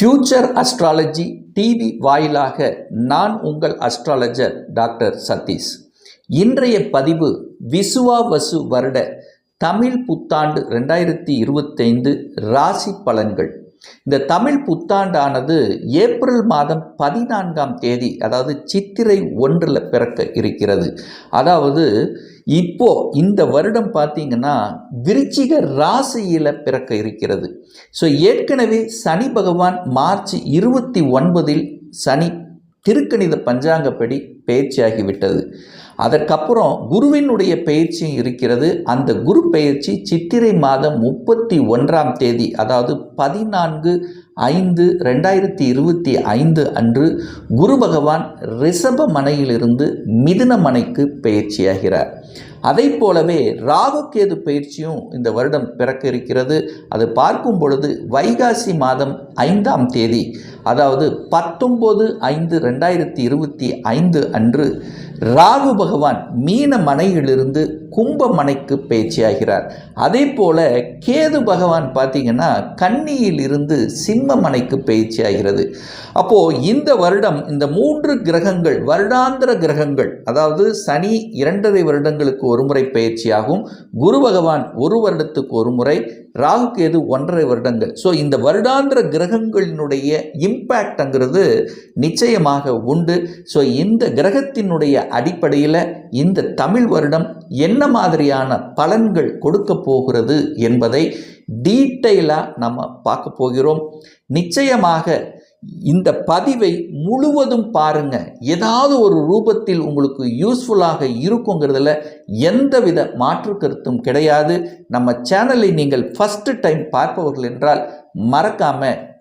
Future astrology TV வாயிலாக நான் உங்கள் அஸ்ட்ராலஜர் டாக்டர் சதீஷ். இன்றைய பதிவு விசுவாவசு வருட தமிழ் புத்தாண்டு ரெண்டாயிரத்தி இருபத்தைந்து ராசி பலன்கள். இந்த தமிழ் புத்தாண்டானது ஏப்ரல் மாதம் பதினான்காம் தேதி அதாவது சித்திரை ஒன்றில் பிறக்க இருக்கிறது. அதாவது இப்போ இந்த வருடம் பார்த்தீங்கன்னா விருச்சிக ராசியில் பிறக்க இருக்கிறது. ஸோ ஏற்கனவே சனி பகவான் மார்ச் இருபத்தி ஒன்பதில் சனி திருக்கணித பஞ்சாங்கப்படி பயிற்சியாகிவிட்டது. அதற்கப்புறம் குருவினுடைய பயிற்சியும் இருக்கிறது. அந்த குரு பயிற்சி சித்திரை மாதம் முப்பத்தி ஒன்றாம் தேதி அதாவது பதினான்கு ஐந்து ரெண்டாயிரத்தி இருபத்தி ஐந்து அன்று குரு பகவான் ரிஷப மனையிலிருந்து மிதுன மனைக்கு பயிற்சியாகிறார். அதை போலவே ராகுகேது பயிற்சியும் இந்த வருடம் பிறக்க இருக்கிறது. அது பார்க்கும் பொழுது வைகாசி மாதம் ஐந்தாம் தேதி அதாவது பத்தொம்போது ஐந்து ரெண்டாயிரத்தி இருபத்தி ஐந்து அன்று ராகு பகவான் மீன மனையிலிருந்து கும்ப மனைக்கு பேச்சியாகிறார். அதே போல கேது பகவான் பார்த்தீங்கன்னா கன்னியில் இருந்து சிம்ம மனைக்கு பேச்சியாகிறது. அப்போ இந்த வருடம் இந்த மூன்று கிரகங்கள் வருடாந்திர கிரகங்கள் அதாவது சனி இரண்டரை வருடங்களுக்கு ஒரு முறை பயிற்சியாகும் குரு பகவான் ஒரு வருடத்துக்கு ஒரு முறை ராகு கேது ஒன்றரை வருடங்கள். ஸோ இந்த வருடாந்திர கிரகங்களினுடைய இம்பேக்ட்ங்கிறது நிச்சயமாக உண்டு. ஸோ இந்த கிரகத்தினுடைய அடிப்படையில் இந்த தமிழ் வருடம் என்ன மாதிரியான பலன்கள் கொடுக்க போகிறது என்பதை டீட்டெயிலாக நம்ம பார்க்க போகிறோம். நிச்சயமாக இந்த பதிவை முழுவதும் பாருங்க. ஏதாவது ஒரு ரூபத்தில் உங்களுக்கு யூஸ்ஃபுல்லாக இருக்குங்கிறதுல எந்தவித மாற்று கருத்தும் கிடையாது. நம்ம சேனலை நீங்கள் ஃபஸ்ட்டு டைம் பார்ப்பவர்கள் என்றால் மறக்காமல்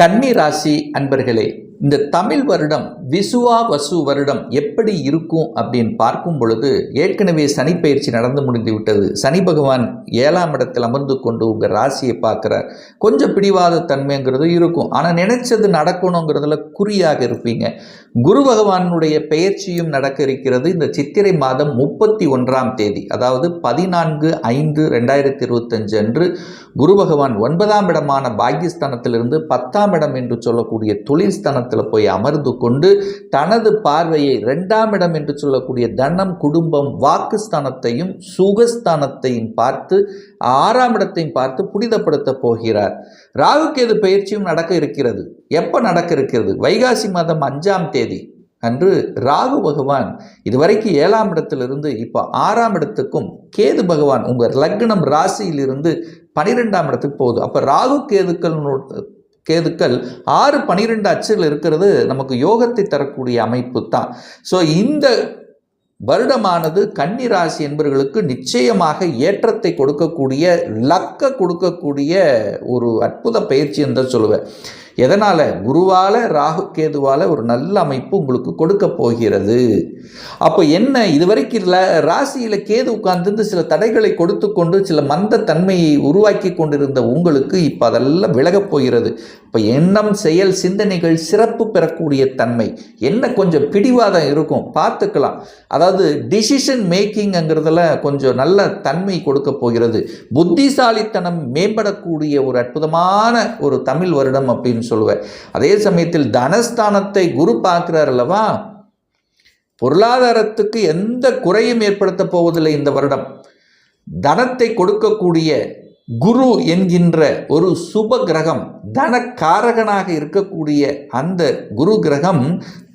கன்னி ராசி அன்பர்களே இந்த தமிழ் வருடம் விசுவா வசு வருடம் எப்படி இருக்கும் அப்படின்னு பார்க்கும் பொழுது ஏற்கனவே சனி பயிற்சி நடந்து முடிந்து விட்டது. சனி பகவான் ஏழாம் இடத்தில் அமர்ந்து கொண்டு உங்கள் ராசியை பார்க்குறார் கொஞ்சம் பிடிவாத தன்மைங்கிறது இருக்கும். ஆனால் நினைச்சது நடக்கணுங்கிறதுல குறியாக இருப்பீங்க. குரு பகவானுடைய பெயர்ச்சியும் நடக்க இருக்கிறது இந்த சித்திரை மாதம் முப்பத்தி ஒன்றாம் தேதி அதாவது பதினான்கு ஐந்து ரெண்டாயிரத்தி இருபத்தஞ்சு அன்று குரு பகவான் ஒன்பதாம் இடமான பாகிஸ்தானத்திலிருந்து பத்து பத்தாம் இடம் என்று சொல்லக்கூடிய தொழில் ஸ்தானத்தில் போய் அமர்ந்து கொண்டு தனது பார்வையை ரெண்டாம் இடம் என்று சொல்லக்கூடிய தனம் குடும்பம் வாக்குஸ்தானத்தையும் சுகஸ்தானத்தையும் பார்த்து ஆறாம் இடத்தையும் பார்த்து புனிதப்படுத்த போகிறார். ராகுகேது பயிற்சியும் நடக்க இருக்கிறது. எப்போ நடக்க இருக்கிறது? வைகாசி மாதம் அஞ்சாம் தேதி அன்று ராகு பகவான் இதுவரைக்கும் ஏழாம் இடத்திலிருந்து இப்போ ஆறாம் இடத்துக்கும் கேது பகவான் உங்கள் லக்னம் ராசியிலிருந்து பனிரெண்டாம் இடத்துக்கு போகுது. அப்போ ராகு கேதுக்கள் கேதுக்கள் ஆறு பனிரெண்டு அச்சில் இருக்கிறது நமக்கு யோகத்தை தரக்கூடிய அமைப்பு தான். ஸோ இந்த வருடமானது கன்னிராசி என்பவர்களுக்கு நிச்சயமாக ஏற்றத்தை கொடுக்கக்கூடிய லக்க கொடுக்கக்கூடிய ஒரு அற்புத பயிற்சி என்று சொல்லுவேன். எதனால்? குருவால் ராகு கேதுவால் ஒரு நல்ல அமைப்பு உங்களுக்கு கொடுக்க போகிறது. அப்போ என்ன? இதுவரைக்கும் இல்லை. ராசியில் கேது உட்கார்ந்து சில தடைகளை கொடுத்து கொண்டு சில மந்த தன்மையை உருவாக்கி கொண்டிருந்த உங்களுக்கு இப்போ அதெல்லாம் விலகப் போகிறது. இப்போ எண்ணம் செயல் சிந்தனைகள் சிறப்பு பெறக்கூடிய தன்மை. என்ன கொஞ்சம் பிடிவாதம் இருக்கும்? பார்த்துக்கலாம். அதாவது டிசிஷன் மேக்கிங்கிறதுல கொஞ்சம் நல்ல தன்மை கொடுக்க போகிறது. புத்திசாலித்தனம் மேம்படக்கூடிய ஒரு அற்புதமான ஒரு தமிழ் வருடம் அப்படின்னு சொல்லுவேன் அதே சமயத்தில் தனஸ்தானத்தை குரு பார்க்கிறார் அல்லவா? பொருளாதாரத்துக்கு எந்த குறையும் ஏற்படுத்த போவதில்லை இந்த வருடம். தனத்தை கொடுக்கக்கூடிய குரு என்கின்ற ஒரு சுப கிரகம் தனக்காரகனாக இருக்கக்கூடிய அந்த குரு கிரகம்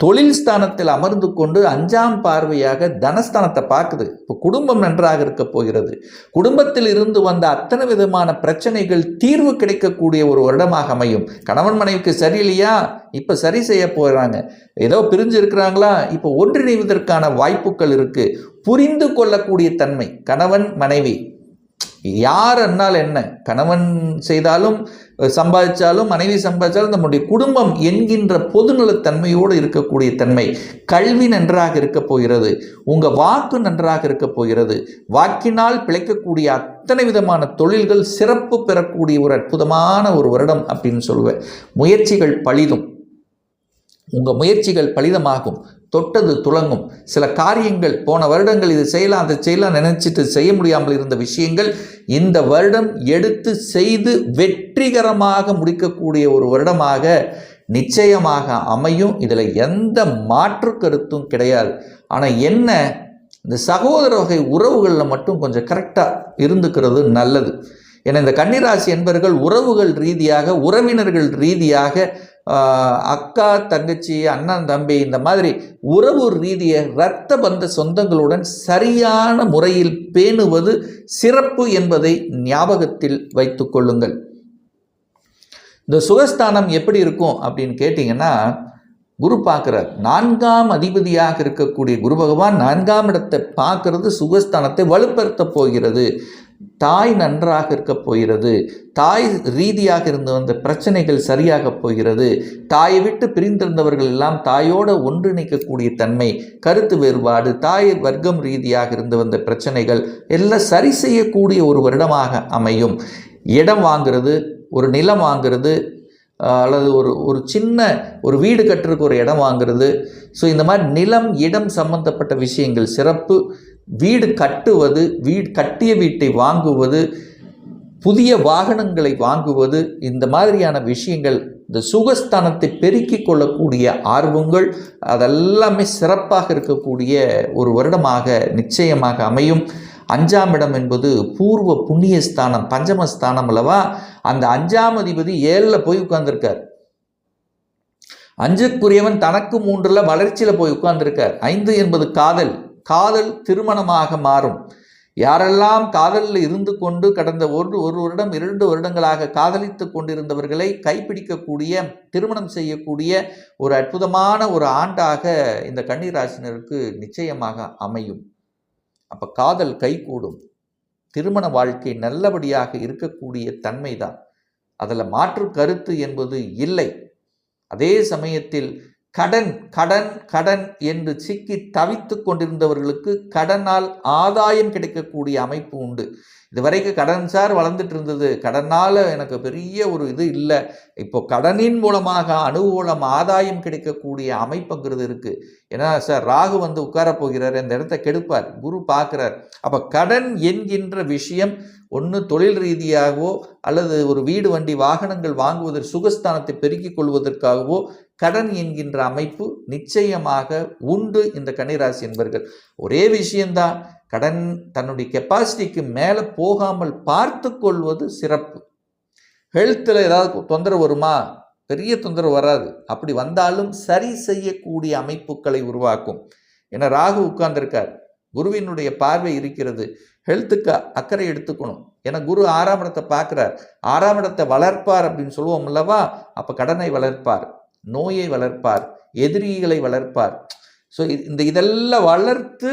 தொழில் ஸ்தானத்தில் அமர்ந்து கொண்டு அஞ்சாம் பார்வையாக தனஸ்தானத்தை பார்க்குது. இப்போ குடும்பம் நன்றாக இருக்க போகிறது. குடும்பத்தில் இருந்து வந்த அத்தனை விதமான பிரச்சனைகள் தீர்வு கிடைக்கக்கூடிய ஒரு வருடமாக அமையும். கணவன் மனைவிக்கு சரியில்லையா? இப்போ சரி செய்ய போகிறாங்க ஏதோ பிரிஞ்சு இருக்கிறாங்களா? இப்போ ஒன்றிணைவதற்கான வாய்ப்புகள் இருக்குது புரிந்து கொள்ளக்கூடிய தன்மை கணவன் மனைவி யார் என்னால் என்ன? கணவன் செய்தாலும் சம்பாதிச்சாலும் மனைவி சம்பாதிச்சாலும் நம்முடைய குடும்பம் என்கின்ற பொதுநலத்தன்மையோடு இருக்கக்கூடிய தன்மை கல்வி நன்றாக இருக்கப் போகிறது உங்கள் வாக்கு நன்றாக இருக்க போகிறது வாக்கினால் பிழைக்கக்கூடிய அத்தனை விதமான தொழில்கள் சிறப்பு பெறக்கூடிய ஒரு அற்புதமான ஒரு வருடம் அப்படின்னு சொல்லுவேன். முயற்சிகள் பழிதும். உங்கள் முயற்சிகள் பலிதமாகும் தொட்டது துளங்கும். சில காரியங்கள் போன வருடங்கள் இது செய்யலாம் அதை செய்யலாம் நினச்சிட்டு செய்ய முடியாமல் இருந்த விஷயங்கள் இந்த வருடம் எடுத்து செய்து வெற்றிகரமாக முடிக்கக்கூடிய ஒரு வருடமாக நிச்சயமாக அமையும். இதில் எந்த மாற்று கருத்தும் கிடையாது. ஆனால் என்ன? இந்த சகோதர வகை உறவுகளில் மட்டும் கொஞ்சம் கரெக்டாக இருந்துக்கிறது நல்லது. ஏன்னா இந்த கன்னிராசி என்பவர்கள் உறவுகள் ரீதியாக உறவினர்கள் ரீதியாக அக்கா தங்கச்சி அண்ணன் தம்பி இந்த மாதிரி உறவு ரீதியை இரத்த பந்த சொந்தங்களுடன் சரியான முறையில் பேணுவது சிறப்பு என்பதை ஞாபகத்தில் வைத்து கொள்ளுங்கள். இந்த சுகஸ்தானம் எப்படி இருக்கும் அப்படின்னு கேட்டிங்கன்னா குரு பார்க்குறார். நான்காம் அதிபதியாக இருக்கக்கூடிய குரு பகவான் நான்காம் இடத்தை பார்க்கறது சுகஸ்தானத்தை வலுப்படுத்த போகிறது. தாய் நன்றாக இருக்க போகிறது. தாய் ரீதியாக இருந்து வந்த பிரச்சனைகள் சரியாக போகிறது. தாயை விட்டு பிரிந்திருந்தவர்கள் எல்லாம் தாயோடு ஒன்றிணைக்கக்கூடிய தன்மை கருத்து வேறுபாடு தாய் வர்க்கம் ரீதியாக இருந்து வந்த பிரச்சனைகள் எல்லாம் சரி செய்யக்கூடிய ஒரு வருடமாக அமையும். இடம் வாங்கிறது ஒரு நிலம் வாங்குறது அல்லது ஒரு ஒரு சின்ன ஒரு வீடு கட்டுறதுக்கு ஒரு இடம் வாங்குறது. ஸோ இந்த மாதிரி நிலம் இடம் சம்பந்தப்பட்ட விஷயங்கள் சிறப்பு வீடு கட்டுவது வீடு கட்டிய வீட்டை வாங்குவது புதிய வாகனங்களை வாங்குவது இந்த மாதிரியான விஷயங்கள் இந்த சுகஸ்தானத்தை பெருக்கிக் கொள்ளக்கூடிய ஆர்வங்கள் அதெல்லாமே சிறப்பாக இருக்கக்கூடிய ஒரு வருடமாக நிச்சயமாக அமையும். அஞ்சாம் இடம் என்பது பூர்வ புண்ணியஸ்தானம் பஞ்சமஸ்தானம் அல்லவா? அந்த அஞ்சாம் அதிபதி ஏழில் போய் உட்கார்ந்துருக்கார். அஞ்சுக்குரியவன் தனக்கு மூன்றில் வளர்ச்சியில் போய் உட்கார்ந்துருக்கார். ஐந்து என்பது காதல். காதல் திருமணமாக மாறும். யாரெல்லாம் காதலில் இருந்து கொண்டு கடந்த ஒரு ஒரு வருடம் இரண்டு வருடங்களாக காதலித்து கொண்டிருந்தவர்களை கைப்பிடிக்கக்கூடிய திருமணம் செய்யக்கூடிய ஒரு அற்புதமான ஒரு ஆண்டாக இந்த கன்னிராசினருக்கு நிச்சயமாக அமையும். அப்போ காதல் கைகூடும். திருமண வாழ்க்கை நல்லபடியாக இருக்கக்கூடிய தன்மை தான் அதில் மாற்று கருத்து என்பது இல்லை. அதே சமயத்தில் கடன் கடன் கடன் என்று சிக்கி தவித்து கொண்டிருந்தவர்களுக்கு கடனால் ஆதாயம் கிடைக்கக்கூடிய அமைப்பு உண்டு. இதுவரைக்கும் கடன் சார் வளர்ந்துட்டு இருந்தது. கடனால் எனக்கு பெரிய ஒரு இது இல்லை. இப்போ கடனின் மூலமாக அனுகூலம் ஆதாயம் கிடைக்கக்கூடிய அமைப்புங்கிறது இருக்குது ஏன்னா சார் ராகு வந்து உட்கார போகிறார். அந்த இடத்த கெடுப்பார். குரு பார்க்குறார். அப்போ கடன் என்கின்ற விஷயம் ஒன்று தொழில் ரீதியாகவோ அல்லது ஒரு வீடு வண்டி வாகனங்கள் வாங்குவதற்கு சுகஸ்தானத்தை பெருக்கிக் கொள்வதற்காகவோ கடன் என்கின்ற அமைப்பு நிச்சயமாக உண்டு இந்த கன்னிராசி என்பர்கள். ஒரே விஷயம்தான் கடன் தன்னுடைய கெப்பாசிட்டிக்கு மேலே போகாமல் பார்த்து கொள்வது சிறப்பு ஹெல்த்தில் ஏதாவது தொந்தரவு வருமா? பெரிய தொந்தரவு வராது. அப்படி வந்தாலும் சரி செய்யக்கூடிய அமைப்புகளை உருவாக்கும். ஏன்னா ராகு உட்கார்ந்திருக்கார். குருவினுடைய பார்வை இருக்கிறது. ஹெல்த்துக்கு அக்கறை எடுத்துக்கணும். ஏன்னா குரு ஆறாம் இடத்தை பார்க்குறார். ஆறாம் இடத்தை வளர்ப்பார் அப்படின்னு சொல்லுவோம் அல்லவா? அப்போ கடனை வளர்ப்பார். நோயை வளர்ப்பார் எதிரிகளை வளர்ப்பார். ஸோ இந்த இதெல்லாம் வளர்த்து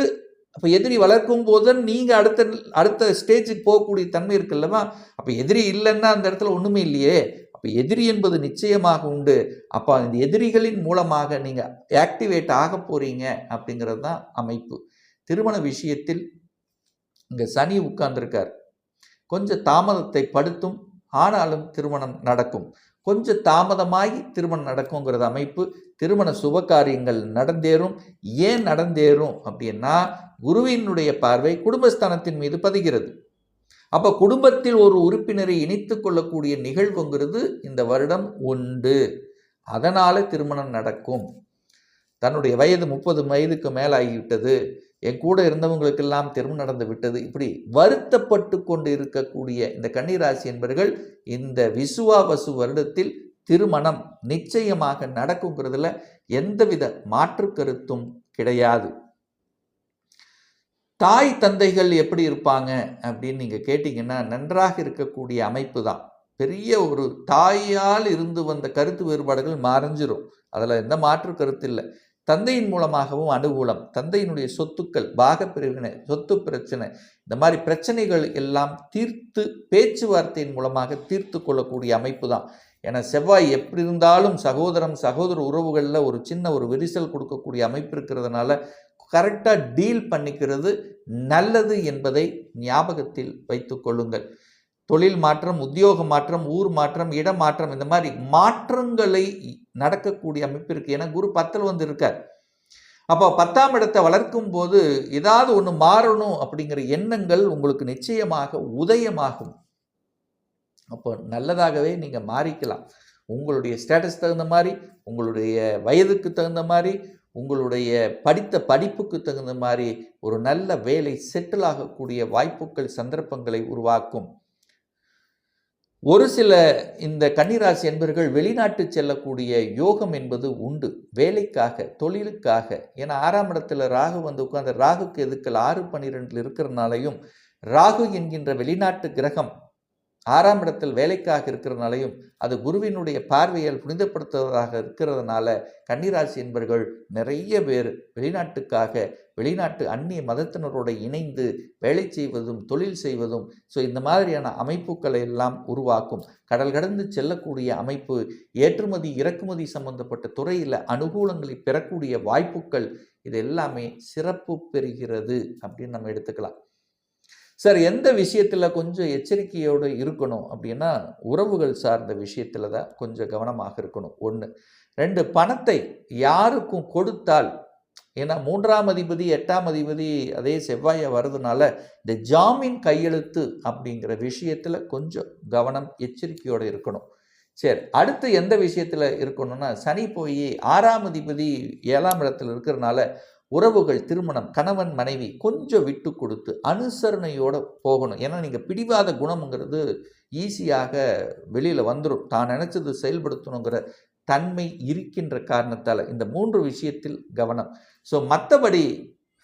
அப்போ எதிரி வளர்க்கும் போது நீங்கள் அடுத்த அடுத்த ஸ்டேஜுக்கு போகக்கூடிய தன்மை இருக்குல்லவா அப்போ எதிரி இல்லைன்னா அந்த இடத்துல ஒன்றுமே இல்லையே. அப்போ எதிரி என்பது நிச்சயமாக உண்டு. அப்போ இந்த எதிரிகளின் மூலமாக நீங்கள் ஆக்டிவேட் ஆக போகிறீங்க அப்படிங்கிறது தான் அமைப்பு. திருமண விஷயத்தில் இங்கே சனி உட்கார்ந்துருக்கார். கொஞ்சம் தாமதத்தை படுத்தும் ஆனாலும் திருமணம் நடக்கும். கொஞ்சம் தாமதமாகி திருமணம் நடக்குங்கிறது அமைப்பு. திருமண சுபகாரியங்கள் நடந்தேறும். ஏன் நடந்தேறும் அப்படின்னா குருவினுடைய பார்வை குடும்பஸ்தானத்தின் மீது பதிகிறது. அப்போ குடும்பத்தில் ஒரு உறுப்பினரை இணைத்து கொள்ளக்கூடிய நிகழ்வுங்கிறது இந்த வருடம் உண்டு. அதனால் திருமணம் நடக்கும். தன்னுடைய வயது முப்பது வயதுக்கு மேலாகிவிட்டது. என் கூட இருந்தவங்களுக்கெல்லாம் திருமணம் நடந்து விட்டது. இப்படி வருத்தப்பட்டு கொண்டு இருக்கக்கூடிய இந்த கன்னிராசி என்பவர்கள் இந்த விசுவாவசு வருடத்தில் திருமணம் நிச்சயமாக நடக்குங்கிறதுல எந்தவித மாற்று கருத்தும் கிடையாது. தாய் தந்தைகள் எப்படி இருப்பாங்க அப்படின்னு நீங்கள் கேட்டிங்கன்னா நன்றாக இருக்கக்கூடிய அமைப்பு தான். பெரிய ஒரு தாயால் இருந்து வந்த கருத்து வேறுபாடுகள் மறைஞ்சிரும். அதில் எந்த மாற்று கருத்து இல்லை. தந்தையின் மூலமாகவும் அனுகூலம் தந்தையினுடைய சொத்துக்கள் பாகப்பிரிவினை சொத்து பிரச்சனை இந்த மாதிரி பிரச்சனைகள் எல்லாம் தீர்த்து பேச்சுவார்த்தையின் மூலமாக தீர்த்து கொள்ளக்கூடிய அமைப்பு தான் ஏன்னா செவ்வாய் எப்படி இருந்தாலும் சகோதரம் சகோதர உறவுகளில் ஒரு சின்ன ஒரு விரிசல் கொடுக்கக்கூடிய அமைப்பு இருக்கிறதுனால கரெக்டாக டீல் பண்ணிக்கிறது நல்லது என்பதை ஞாபகத்தில் வைத்து கொள்ளுங்கள். தொழில் மாற்றம் உத்தியோக மாற்றம் ஊர் மாற்றம் இடமாற்றம் இந்த மாதிரி மாற்றங்களை நடக்கக்கூடிய அமைப்பு இருக்குது ஏன்னா குரு பத்தில் வந்து இருக்கார் அப்போ பத்தாம் இடத்தை வளர்க்கும் போது ஏதாவது ஒன்று மாறணும் அப்படிங்கிற எண்ணங்கள் உங்களுக்கு நிச்சயமாக உதயமாகும். அப்போ நல்லதாகவே நீங்கள் மாறிக்கலாம். உங்களுடைய ஸ்டேட்டஸ் தகுந்த மாதிரி உங்களுடைய வயதுக்கு தகுந்த மாதிரி உங்களுடைய படித்த படிப்புக்கு தகுந்த மாதிரி ஒரு நல்ல வேலை செட்டில் ஆகக்கூடிய வாய்ப்புகள் சந்தர்ப்பங்களை உருவாக்கும். ஒரு சில இந்த கன்னிராசி என்பர்கள் வெளிநாட்டு செல்லக்கூடிய யோகம் என்பது உண்டு. வேலைக்காக தொழிலுக்காக. ஏன்னா ஆறாம் இடத்துல ராகு வந்து உட்கார்ந்த ராகுக்கு எதுக்கள் ஆறு பன்னிரெண்டில் இருக்கிறனாலையும் ராகு என்கின்ற வெளிநாட்டு கிரகம் ஆறாம் இடத்தில் வேலைக்காக இருக்கிறனாலையும் அது குருவினுடைய பார்வையால் புனிதப்படுத்துவதாக இருக்கிறதுனால கன்னிராசி என்பர்கள் நிறைய பேர் வெளிநாட்டுக்காக வெளிநாட்டு அந்நிய மதத்தினரோடு இணைந்து வேலை செய்வதும் தொழில் செய்வதும் ஸோ இந்த மாதிரியான அமைப்புகளை எல்லாம் உருவாக்கும். கடல் கடந்து செல்லக்கூடிய அமைப்பு ஏற்றுமதி இறக்குமதி சம்பந்தப்பட்ட துறையில் அனுகூலங்களை பெறக்கூடிய வாய்ப்புகள் இது எல்லாமே சிறப்பு பெறுகிறது அப்படின்னு நம்ம எடுத்துக்கலாம். சார் எந்த விஷயத்தில் கொஞ்சம் எச்சரிக்கையோடு இருக்கணும் அப்படின்னா உறவுகள் சார்ந்த விஷயத்தில் தான் கொஞ்சம் கவனமாக இருக்கணும். ஒன்று ரெண்டு பணத்தை யாருக்கும் கொடுத்தால் ஏன்னா மூன்றாம் அதிபதி எட்டாம் அதிபதி அதே செவ்வாயை வர்றதுனால இந்த ஜாமீன் கையெழுத்து அப்படிங்கிற விஷயத்தில் கொஞ்சம் கவனம் எச்சரிக்கையோடு இருக்கணும். சரி அடுத்து எந்த விஷயத்தில் இருக்கணும்னா சனி போய் ஆறாம் அதிபதி ஏழாம் இடத்துல இருக்கிறனால உறவுகள் திருமணம் கணவன் மனைவி கொஞ்சம் விட்டு கொடுத்து அனுசரணையோடு போகணும். ஏன்னா நீங்கள் பிடிவாத குணம்ங்கிறது ஈஸியாக வெளியில் வந்துடும் தான் நினச்சது செயல்படுத்தணுங்கிற தன்மை இருக்கின்ற காரணத்தால் இந்த மூன்று விஷயத்தில் கவனம். ஸோ மற்றபடி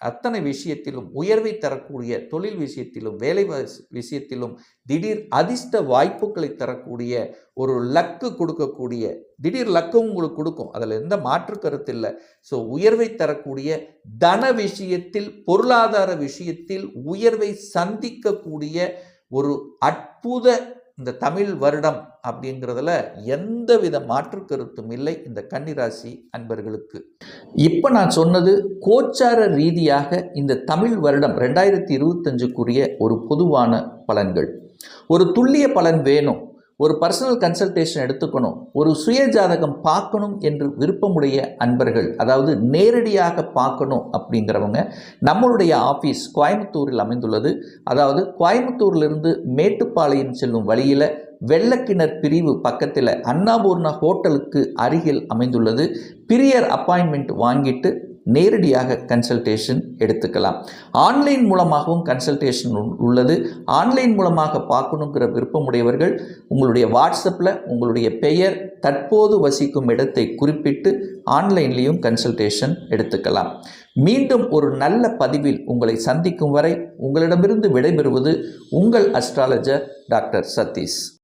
அத்தனை விஷயத்திலும் உயர்வை தரக்கூடிய தொழில் விஷயத்திலும் வேலை விஷயத்திலும் திடீர் அதிர்ஷ்ட வாய்ப்புகளை தரக்கூடிய ஒரு லக்கு கொடுக்கக்கூடிய திடீர் லக்கும் உங்களுக்கு கொடுக்கும். அதில் எந்த மாற்று கருத்து இல்லை. ஸோ உயர்வை தரக்கூடிய தன விஷயத்தில் பொருளாதார விஷயத்தில் உயர்வை சந்திக்கக்கூடிய ஒரு அற்புத இந்த தமிழ் வருடம் அப்படிங்கிறதுல எந்த வித மாற்று கருத்தும் இல்லை இந்த கன்னிராசி அன்பர்களுக்கு. இப்போ நான் சொன்னது கோச்சார ரீதியாக இந்த தமிழ் வருடம் ரெண்டாயிரத்தி இருபத்தஞ்சுக்குரிய ஒரு பொதுவான பலன்கள். ஒரு துல்லிய பலன் வேணும். ஒரு பர்சனல் கன்சல்டேஷன் எடுத்துக்கணும். ஒரு சுய ஜாதகம் பார்க்கணும் என்று விருப்பமுடைய அன்பர்கள் அதாவது நேரடியாக பார்க்கணும் அப்படிங்கிறவங்க நம்மளுடைய ஆஃபீஸ் கோயம்புத்தூரில் அமைந்துள்ளது. அதாவது கோயம்புத்தூர்லேருந்து மேட்டுப்பாளையம் செல்லும் வழியில் வெள்ளக்கிணர் பிரிவு பக்கத்தில் அன்னாபூர்ணா ஹோட்டலுக்கு அருகில் அமைந்துள்ளது. பிரியர் அப்பாயின்மெண்ட் வாங்கிட்டு நேரடியாக கன்சல்டேஷன் எடுத்துக்கலாம். ஆன்லைன் மூலமாகவும் கன்சல்டேஷன் உள்ளது. ஆன்லைன் மூலமாக பார்க்கணுங்கிற விருப்பமுடையவர்கள் உங்களுடைய வாட்ஸ்அப்பில் உங்களுடைய பெயர் தற்போது வசிக்கும் இடத்தை குறிப்பிட்டு ஆன்லைன்லேயும் கன்சல்டேஷன் எடுத்துக்கலாம். மீண்டும் ஒரு நல்ல பதிவில் உங்களை சந்திக்கும் வரை உங்களிடமிருந்து விடைபெறுவது உங்கள் அஸ்ட்ராலஜர் டாக்டர் சதீஷ்.